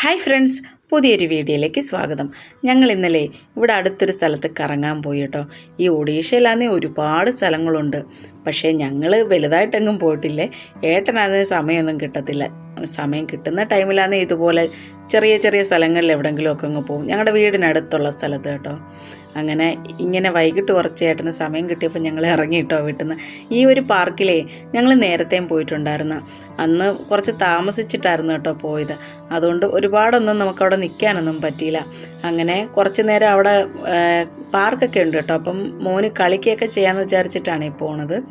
Hi friends പുതിയൊരു വീഡിയോയിലേക്ക് സ്വാഗതം. ഞങ്ങൾ ഇന്നലെ ഇവിടെ അടുത്തൊരു സ്ഥലത്ത് കറങ്ങാൻ പോയി കേട്ടോ ഈ ഒഡീഷയിലാന്നേ ഒരുപാട് സ്ഥലങ്ങളുണ്ട്. പക്ഷേ ഞങ്ങൾ വലുതായിട്ടെങ്ങും പോയിട്ടില്ലേ? ഏട്ടനാണെങ്കിൽ സമയമൊന്നും കിട്ടത്തില്ല. സമയം കിട്ടുന്ന ടൈമിലാണ് ഇതുപോലെ ചെറിയ ചെറിയ സ്ഥലങ്ങളിൽ എവിടെയെങ്കിലുമൊക്കെ അങ്ങ് പോകും. ഞങ്ങളുടെ വീടിനടുത്തുള്ള സ്ഥലത്ത് കേട്ടോ. അങ്ങനെ ഇങ്ങനെ വൈകിട്ട് കുറച്ച് ഏട്ടന് സമയം കിട്ടിയപ്പോൾ ഞങ്ങൾ ഇറങ്ങി കേട്ടോ വീട്ടിൽ നിന്ന് ഈ ഒരു പാർക്കിലേ ഞങ്ങൾ നേരത്തെയും പോയിട്ടുണ്ടായിരുന്നു. അന്ന് കുറച്ച് താമസിച്ചിട്ടായിരുന്നു കേട്ടോ പോയത്. അതുകൊണ്ട് ഒരുപാടൊന്നും നമുക്കവിടെ നിൽക്കാനൊന്നും പറ്റിയില്ല. അങ്ങനെ കുറച്ച് നേരം അവിടെ പാർക്കൊക്കെ ഉണ്ട് കേട്ടോ. അപ്പം മോന് കളിക്കുകയൊക്കെ ചെയ്യാമെന്ന് വിചാരിച്ചിട്ടാണ് ഈ പോണത്.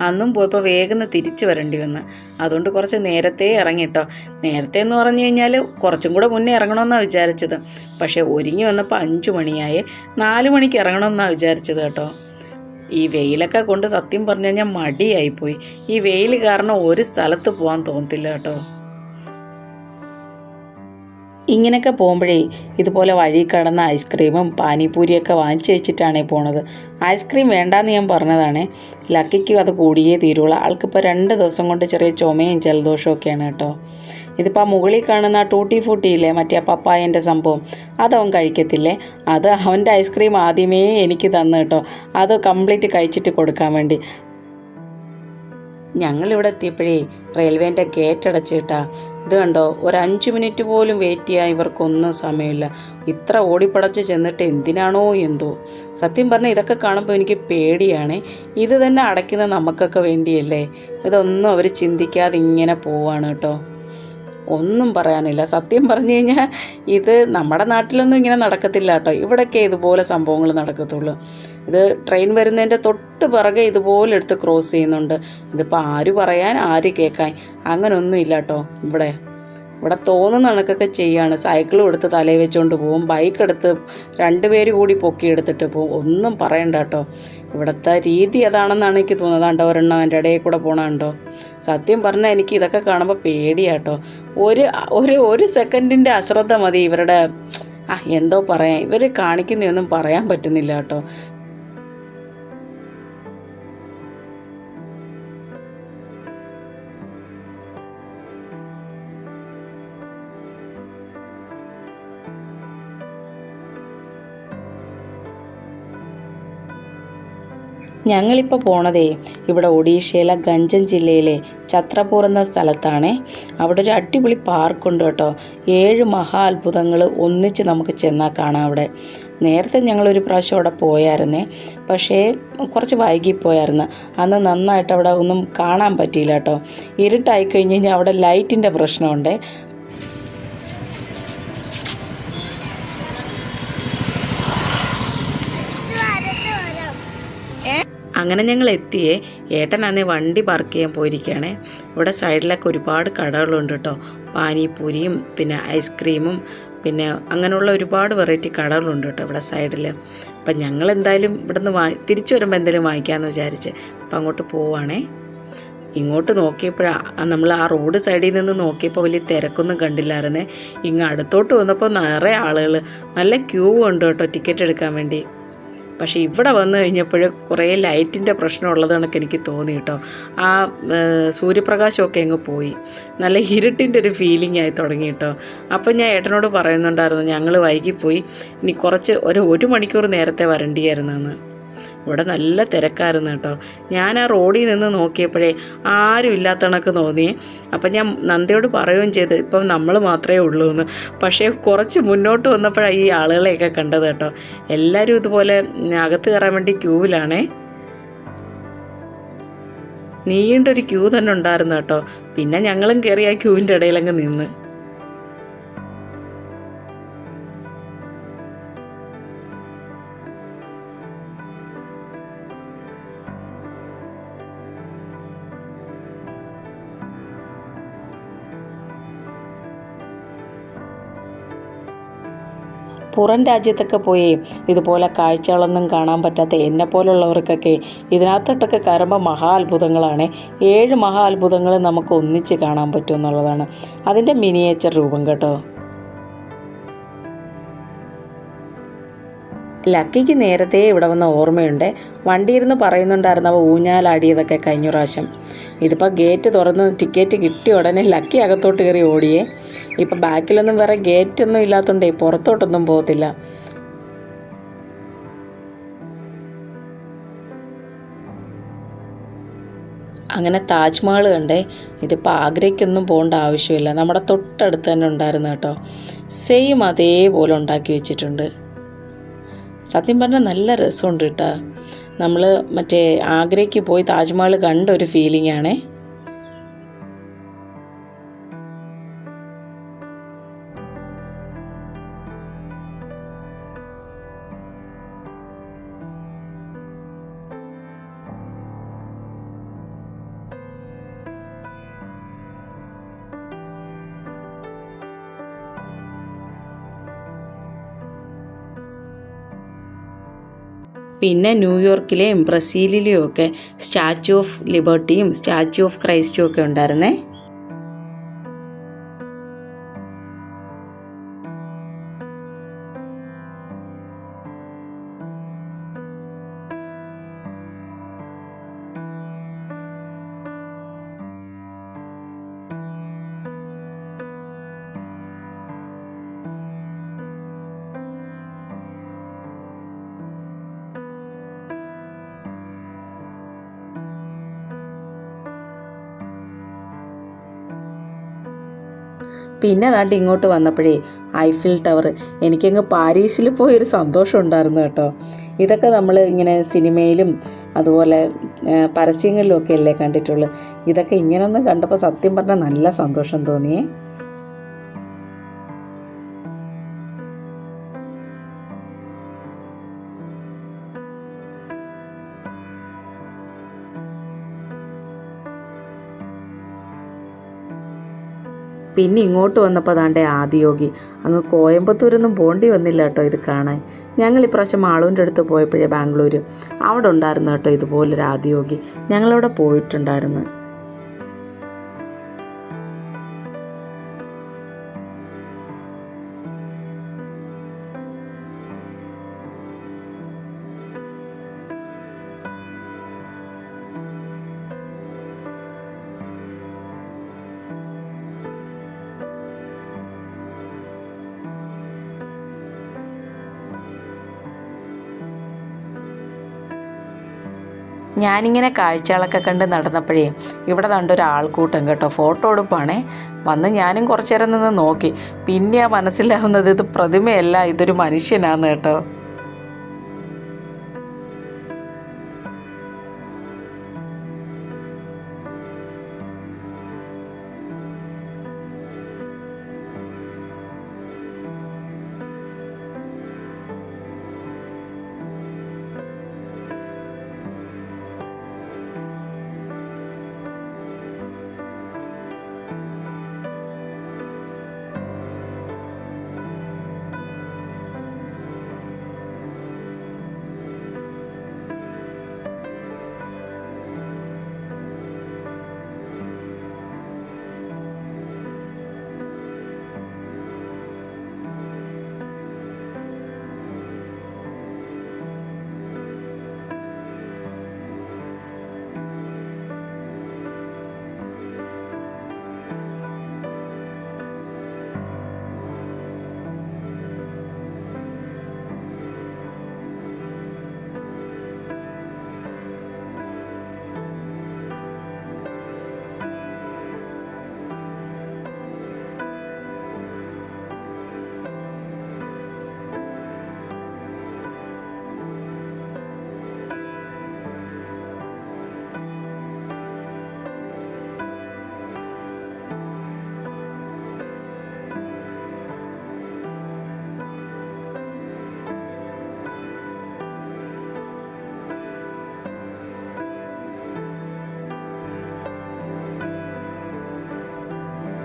അന്നും പോയപ്പോൾ വേഗം തിരിച്ചു വരേണ്ടി വന്ന്. അതുകൊണ്ട് കുറച്ച് നേരത്തെ ഇറങ്ങി കേട്ടോ. നേരത്തെ എന്ന് പറഞ്ഞു കഴിഞ്ഞാൽ കുറച്ചും കൂടെ മുന്നേ ഇറങ്ങണമെന്നാണ് വിചാരിച്ചത്. പക്ഷേ ഒരുങ്ങി വന്നപ്പോൾ അഞ്ച് മണിയായി. നാല് മണിക്ക് ഇറങ്ങണമെന്നാണ് വിചാരിച്ചത് കേട്ടോ. ഈ വെയിലൊക്കെ കൊണ്ട് സത്യം പറഞ്ഞു കഴിഞ്ഞാൽ മടിയായിപ്പോയി. ഈ വെയിൽ കാരണം ഒരു സ്ഥലത്ത് പോകാൻ തോന്നത്തില്ല കേട്ടോ. ഇങ്ങനെയൊക്കെ പോകുമ്പോഴേ ഇതുപോലെ വഴി കടന്ന ഐസ്ക്രീമും പാനിപൂരിയൊക്കെ വാങ്ങിച്ചു വെച്ചിട്ടാണേ പോണത്. ഐസ്ക്രീം വേണ്ടാന്ന് ഞാൻ പറഞ്ഞതാണ്. ലക്കിക്ക് അത് കൂടിയേ തീരുള്ളൂ. ആൾക്കിപ്പോൾ രണ്ട് ദിവസം കൊണ്ട് ചെറിയ ചുമയും ജലദോഷവും ഒക്കെയാണ് കേട്ടോ. ഇതിപ്പോൾ ആ മുകളിൽ കാണുന്ന ടൂട്ടി ഫൂട്ടിയില്ലേ മറ്റേ ആ പപ്പായന്റെ സംഭവം. അതവൻ കഴിക്കത്തില്ലേ? അത് അവന്റെ ഐസ്ക്രീം ആദ്യമേ എനിക്ക് തന്നു കേട്ടോ. അത് കംപ്ലീറ്റ് കഴിച്ചിട്ട് കൊടുക്കാൻ വേണ്ടി. ഞങ്ങളിവിടെ എത്തിയപ്പോഴേ റെയിൽവേന്റെ ഗേറ്റ് അടച്ചിട്ടാ. ഇത് കണ്ടോ? ഒരു അഞ്ച് മിനിറ്റ് പോലും വെയിറ്റ് ചെയ്യാൻ ഇവർക്കൊന്നും സമയമില്ല. ഇത്ര ഓടിപ്പടച്ച് ചെന്നിട്ട് എന്തിനാണോ എന്തോ. സത്യം പറഞ്ഞാൽ ഇതൊക്കെ കാണുമ്പോൾ എനിക്ക് പേടിയാണ്. ഇത് തന്നെ അടയ്ക്കുന്ന നമുക്കൊക്കെ വേണ്ടിയല്ലേ? ഇതൊന്നും അവർ ചിന്തിക്കാതെ ഇങ്ങനെ പോവാണ് കേട്ടോ. ഒന്നും പറയാനില്ല. സത്യം പറഞ്ഞു കഴിഞ്ഞാൽ ഇത് നമ്മുടെ നാട്ടിലൊന്നും ഇങ്ങനെ നടക്കത്തില്ല കേട്ടോ. ഇവിടെയൊക്കെ ഇതുപോലെ സംഭവങ്ങൾ നടക്കത്തുള്ളൂ. ഇത് ട്രെയിൻ വരുന്നതിന്റെ തൊട്ട് പിറകെ ഇതുപോലെ എടുത്ത് ക്രോസ് ചെയ്യുന്നുണ്ട്. ഇതിപ്പോൾ ആര് പറയാൻ ആര് കേൾക്കാൻ? അങ്ങനൊന്നും ഇല്ല കേട്ടോ ഇവിടെ. ഇവിടെ തോന്നുന്ന കണക്കൊക്കെ ചെയ്യാണ്. സൈക്കിൾ എടുത്ത് തലയിൽ വെച്ചുകൊണ്ട് പോകും ബൈക്ക് എടുത്ത് രണ്ടുപേര് കൂടി പൊക്കി എടുത്തിട്ട് പോവും. ഒന്നും പറയണ്ട കേട്ടോ. ഇവിടുത്തെ രീതി അതാണെന്നാണ് എനിക്ക് തോന്നുന്നത്. കണ്ടോ ഒരെണ്ണം എന്റെ ഇടയിൽ കൂടെ പോണുണ്ടോ സത്യം പറഞ്ഞാൽ എനിക്ക് ഇതൊക്കെ കാണുമ്പോൾ പേടിയാട്ടോ ഒരു ഒരു ഒരു സെക്കൻഡിന്റെ അശ്രദ്ധ മതി ഇവരുടെ ആ എന്തോ പറയാൻ ഇവർ കാണിക്കുന്നതൊന്നും പറയാൻ പറ്റുന്നില്ല കേട്ടോ. ഞങ്ങളിപ്പോൾ പോണതേ ഇവിടെ ഒഡീഷയിലെ ഗഞ്ചൻ ജില്ലയിലെ ഛത്രപൂർ എന്ന സ്ഥലത്താണ്. അവിടെ ഒരു അടിപൊളി പാർക്കുണ്ട് കേട്ടോ. ഏഴ് മഹാ അത്ഭുതങ്ങൾ ഒന്നിച്ച് നമുക്ക് ചെന്നാൽ കാണാം അവിടെ. നേരത്തെ ഞങ്ങളൊരു പ്രാവശ്യം അവിടെ പോയായിരുന്നേ. പക്ഷേ കുറച്ച് വൈകിപ്പോയായിരുന്നു. അന്ന് നന്നായിട്ട് അവിടെ ഒന്നും കാണാൻ പറ്റിയില്ല കേട്ടോ. ഇരുട്ടായി കഴിഞ്ഞ് കഴിഞ്ഞാൽ അവിടെ ലൈറ്റിന്റെ പ്രശ്നമുണ്ട്. അങ്ങനെ ഞങ്ങൾ എത്തിയേ. ഏട്ടനാന്നേ വണ്ടി പാർക്ക് ചെയ്യാൻ പോയിരിക്കുകയാണേ. ഇവിടെ സൈഡിലൊക്കെ ഒരുപാട് കടകളുണ്ട് കേട്ടോ. പാനിപൂരിയും പിന്നെ ഐസ്ക്രീമും പിന്നെ അങ്ങനെയുള്ള ഒരുപാട് വെറൈറ്റി കടകളുണ്ട് കേട്ടോ ഇവിടെ സൈഡിൽ അപ്പം ഞങ്ങൾ എന്തായാലും ഇവിടുന്ന് വാ തിരിച്ചു വരുമ്പോൾ എന്തെങ്കിലും വാങ്ങിക്കാമെന്ന് വിചാരിച്ച്. അപ്പം അങ്ങോട്ട് പോവാണേ. ഇങ്ങോട്ട് നോക്കിയപ്പോഴാണ് നമ്മൾ ആ റോഡ് സൈഡിൽ നിന്ന് നോക്കിയപ്പോൾ വലിയ തിരക്കൊന്നും കണ്ടില്ലായിരുന്നേ. ഇങ്ങ് അടുത്തോട്ട് വന്നപ്പോൾ നിറയെ ആളുകൾ നല്ല ക്യൂ ഉണ്ട് കേട്ടോ ടിക്കറ്റ് എടുക്കാൻ വേണ്ടി. പക്ഷേ ഇവിടെ വന്നു കഴിഞ്ഞപ്പോൾ കുറേ ലൈറ്റിന്റെ പ്രശ്നം കണക്ക് എനിക്ക് തോന്നി കേട്ടോ. ആ സൂര്യപ്രകാശമൊക്കെ അങ്ങ് പോയി. നല്ല ഇരുട്ടിന്റെ ഒരു ഫീലിംഗ് ആയി തുടങ്ങി കേട്ടോ. അപ്പം ഞാൻ ഏട്ടനോട് പറയുന്നുണ്ടായിരുന്നു ഞങ്ങൾ വൈകിപ്പോയി. ഇനി കുറച്ച് ഒരു ഒരു മണിക്കൂർ നേരത്തെ വരണ്ടിയായിരുന്നെന്ന്. ഇവിടെ നല്ല തിരക്കായിരുന്നു കേട്ടോ. ഞാൻ ആ റോഡിൽ നിന്ന് നോക്കിയപ്പോഴേ ആരും ഇല്ലാത്തണക്ക് തോന്നി. അപ്പം ഞാൻ നന്ദയോട് പറയുകയും ചെയ്ത് ഇപ്പം നമ്മൾ മാത്രമേ ഉള്ളൂ എന്ന്. പക്ഷേ കുറച്ച് മുന്നോട്ട് വന്നപ്പോഴാണ് ഈ ആളുകളെയൊക്കെ കണ്ടത് കേട്ടോ. എല്ലാവരും ഇതുപോലെ അകത്ത് കയറാൻ വേണ്ടി ക്യൂവിലാണേ. നീണ്ടൊരു ക്യൂ തന്നെ ഉണ്ടായിരുന്നു കേട്ടോ. പിന്നെ ഞങ്ങളും കയറി ആ ക്യൂവിന്റെ ഇടയിലങ്ങ് നിന്ന്. പുറം രാജ്യത്തൊക്കെ പോയി ഇതുപോലെ കാഴ്ചകളൊന്നും കാണാൻ പറ്റാത്ത എന്നെ പോലുള്ളവർക്കൊക്കെ ഇതിനകത്തോട്ടൊക്കെ കയറുമ്പോൾ മഹാ അത്ഭുതങ്ങളാണ്. ഏഴ് മഹാ അത്ഭുതങ്ങൾ നമുക്ക് ഒന്നിച്ച് കാണാൻ പറ്റും എന്നുള്ളതാണ്. അതിന്റെ മിനിയേച്ചർ രൂപം കേട്ടോ. ലക്കിക്ക് നേരത്തെ ഇവിടെ വന്ന ഓർമ്മയുണ്ട്. വണ്ടിയിരുന്ന് പറയുന്നുണ്ടായിരുന്നു അവ ഊഞ്ഞാലാടിയതൊക്കെ കഴിഞ്ഞ പ്രാവശ്യം. ഇതിപ്പോൾ ഗേറ്റ് തുറന്ന് ടിക്കറ്റ് കിട്ടിയ ഉടനെ ലക്കി അകത്തോട്ട് കയറി ഓടിയേ. ഇപ്പം ബാക്കിലൊന്നും വേറെ ഗേറ്റ് ഗേറ്റൊന്നും ഇല്ലാത്തതുകൊണ്ടേ പുറത്തോട്ടൊന്നും പോകത്തില്ല. അങ്ങനെ താജ്മഹൽ കണ്ടേ ഇതിപ്പോൾ ആഗ്രയ്ക്കൊന്നും പോകേണ്ട ആവശ്യമില്ല. നമ്മുടെ തൊട്ടടുത്ത് തന്നെ ഉണ്ടായിരുന്നു കേട്ടോ. സെയിം അതേപോലെ ഉണ്ടാക്കി വെച്ചിട്ടുണ്ട്. സത്യം പറഞ്ഞാൽ നല്ല രസമുണ്ട് കേട്ടോ. നമ്മൾ മറ്റേ ആഗ്രയ്ക്ക് പോയി താജ്മഹൽ കണ്ട ഒരു ഫീലിംഗ് ആണേ. പിന്നെ ന്യൂയോർക്കിലെയും ബ്രസീലിലെയും ഒക്കെ സ്റ്റാച്യു ഓഫ് ലിബർട്ടിയും സ്റ്റാച്യു ഓഫ് ക്രൈസ്റ്റും ഒക്കെ ഉണ്ടായിരുന്നേ? പിന്നെ ദാണ്ട് ഇങ്ങോട്ട് വന്നപ്പോഴേ ഐഫിൽ ടവർ എനിക്കങ്ങ് പാരീസിൽ പോയൊരു സന്തോഷം ഉണ്ടായിരുന്നു കേട്ടോ. ഇതൊക്കെ നമ്മൾ ഇങ്ങനെ സിനിമയിലും അതുപോലെ പരസ്യങ്ങളിലും ഒക്കെ അല്ലേ കണ്ടിട്ടുള്ളൂ. ഇതൊക്കെ ഇങ്ങനൊന്നും കണ്ടപ്പോൾ സത്യം പറഞ്ഞാൽ നല്ല സന്തോഷം തോന്നിയേ. പിന്നെ ഇങ്ങോട്ട് വന്നപ്പോൾ അതാണ്ട് ആദിയോഗി അങ്ങ് കോയമ്പത്തൂരൊന്നും പോണ്ടി വന്നില്ല കേട്ടോ ഇത് കാണാൻ. ഞങ്ങൾ ഇപ്രാവശ്യം ആളൂന്റെ അടുത്ത് പോയപ്പോഴേ ബാംഗ്ലൂർ അവിടെ ഉണ്ടായിരുന്നു കേട്ടോ ഇതുപോലൊരു ആദിയോഗി ഞങ്ങളവിടെ പോയിട്ടുണ്ടായിരുന്നു. ഞാനിങ്ങനെ കാഴ്ചകളൊക്കെ കണ്ട് നടന്നപ്പോഴേ ഇവിടെ കണ്ട ഒരു ആൾക്കൂട്ടം കേട്ടോ ഫോട്ടോ എടുപ്പാണേ. വന്ന് ഞാനും കുറച്ചു നേരം നിന്ന് നോക്കി. പിന്നെയാ മനസ്സിലാവുന്നത് ഇത് പ്രതിമയല്ല ഇതൊരു മനുഷ്യനാണെന്ന് കേട്ടോ.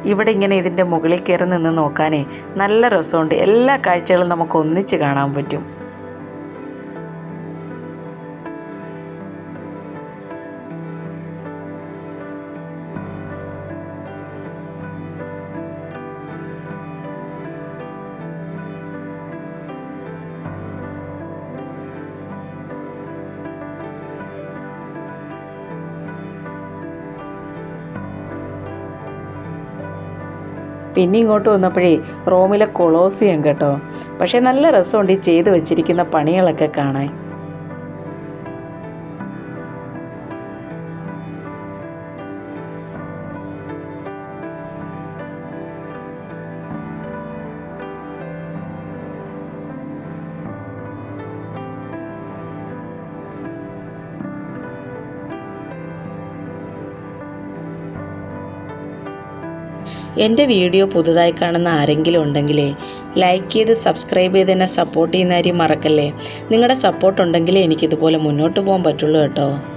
ഇവിടെ ഇങ്ങനെ ഇതിന്റെ മുകളിൽ കയറി നിന്ന് നോക്കാനേ നല്ല രസമുണ്ട്. എല്ലാ കാഴ്ചകളും നമുക്ക് ഒന്നിച്ച് കാണാൻ പറ്റും. പിന്നെ ഇങ്ങോട്ട് വന്നപ്പോഴേ റോമിലെ കൊളോസിയം കേട്ടോ. പക്ഷേ നല്ല രസമുണ്ട് ഈ ചെയ്തു വെച്ചിരിക്കുന്ന പണികളൊക്കെ കാണാൻ. എന്റെ വീഡിയോ പുതുതായി കാണുന്ന ആരെങ്കിലും ഉണ്ടെങ്കിലേ ലൈക്ക് ചെയ്ത് സബ്സ്ക്രൈബ് ചെയ്ത് എന്നെ സപ്പോർട്ട് ചെയ്യുന്ന കാര്യം മറക്കല്ലേ? നിങ്ങളുടെ സപ്പോർട്ട് ഉണ്ടെങ്കിലേ എനിക്കിതുപോലെ മുന്നോട്ട് പോകാൻ പറ്റുള്ളൂ കേട്ടോ.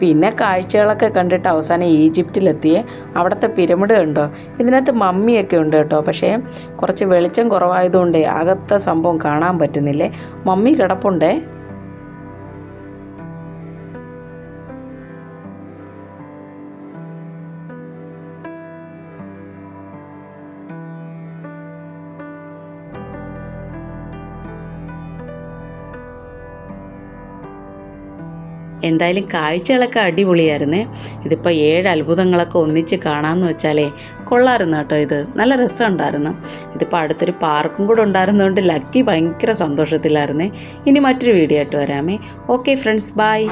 പിന്നെ കാഴ്ചകളൊക്കെ കണ്ടിട്ട് അവസാനം ഈജിപ്തിലെത്തിയേ അവിടുത്തെ പിരമിഡ് കണ്ടോ? ഇതിനകത്ത് മമ്മിയൊക്കെ ഉണ്ട് കേട്ടോ. പക്ഷേ കുറച്ച് വെളിച്ചം കുറവായതുകൊണ്ട് അകത്തെ സംഭവം കാണാൻ പറ്റുന്നില്ലേ? മമ്മി കിടപ്പുണ്ടേ? എന്തായാലും കാഴ്ചകളൊക്കെ അടിപൊളിയായിരുന്നേ. ഇതിപ്പോൾ ഏഴ് അത്ഭുതങ്ങളൊക്കെ ഒന്നിച്ച് കാണാമെന്ന് വെച്ചാലേ കൊള്ളായിരുന്നു കേട്ടോ ഇത്. നല്ല രസമുണ്ടായിരുന്നു. ഇതിപ്പോൾ അടുത്തൊരു പാർക്കും കൂടെ ഉണ്ടായിരുന്നതുകൊണ്ട് ലക്കി ഭയങ്കര സന്തോഷത്തിലായിരുന്നേ. ഇനി മറ്റൊരു വീഡിയോ ആയിട്ട് വരാമേ. Okay friends bye